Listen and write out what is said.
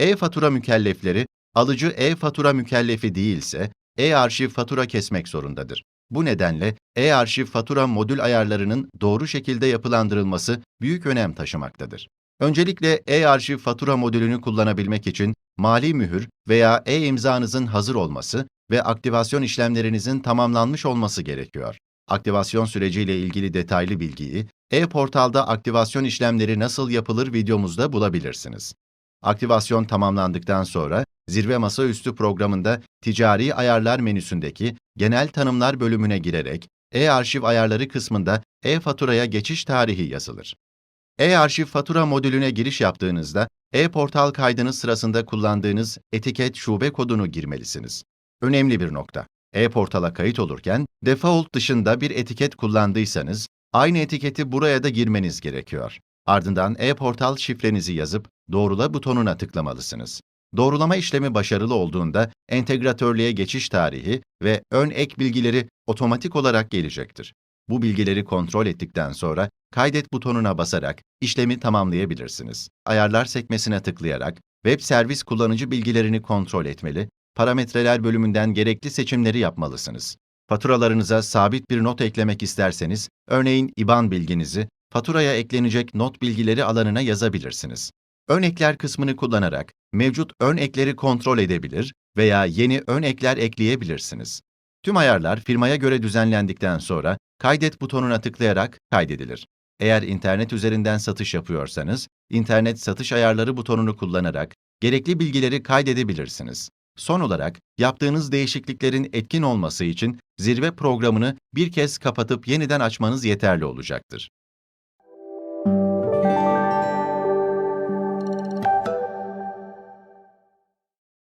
E-fatura mükellefleri, alıcı e-fatura mükellefi değilse, e-arşiv fatura kesmek zorundadır. Bu nedenle e-arşiv fatura modül ayarlarının doğru şekilde yapılandırılması büyük önem taşımaktadır. Öncelikle e-arşiv fatura modülünü kullanabilmek için mali mühür veya e-imzanızın hazır olması ve aktivasyon işlemlerinizin tamamlanmış olması gerekiyor. Aktivasyon süreciyle ilgili detaylı bilgiyi e-portalda aktivasyon işlemleri nasıl yapılır videomuzda bulabilirsiniz. Aktivasyon tamamlandıktan sonra Zirve Masaüstü programında Ticari Ayarlar menüsündeki Genel Tanımlar bölümüne girerek e-arşiv ayarları kısmında e-faturaya geçiş tarihi yazılır. E-arşiv fatura modülüne giriş yaptığınızda e-portal kaydınız sırasında kullandığınız etiket şube kodunu girmelisiniz. Önemli bir nokta. E-portala kayıt olurken default dışında bir etiket kullandıysanız aynı etiketi buraya da girmeniz gerekiyor. Ardından e-portal şifrenizi yazıp doğrula butonuna tıklamalısınız. Doğrulama işlemi başarılı olduğunda entegratörlüğe geçiş tarihi ve ön ek bilgileri otomatik olarak gelecektir. Bu bilgileri kontrol ettikten sonra kaydet butonuna basarak işlemi tamamlayabilirsiniz. Ayarlar sekmesine tıklayarak web servis kullanıcı bilgilerini kontrol etmeli, parametreler bölümünden gerekli seçimleri yapmalısınız. Faturalarınıza sabit bir not eklemek isterseniz, örneğin IBAN bilginizi faturaya eklenecek not bilgileri alanına yazabilirsiniz. Ön ekler kısmını kullanarak mevcut ön ekleri kontrol edebilir veya yeni ön ekler ekleyebilirsiniz. Tüm ayarlar firmaya göre düzenlendikten sonra kaydet butonuna tıklayarak kaydedilir. Eğer internet üzerinden satış yapıyorsanız, internet satış ayarları butonunu kullanarak gerekli bilgileri kaydedebilirsiniz. Son olarak, yaptığınız değişikliklerin etkin olması için zirve programını bir kez kapatıp yeniden açmanız yeterli olacaktır.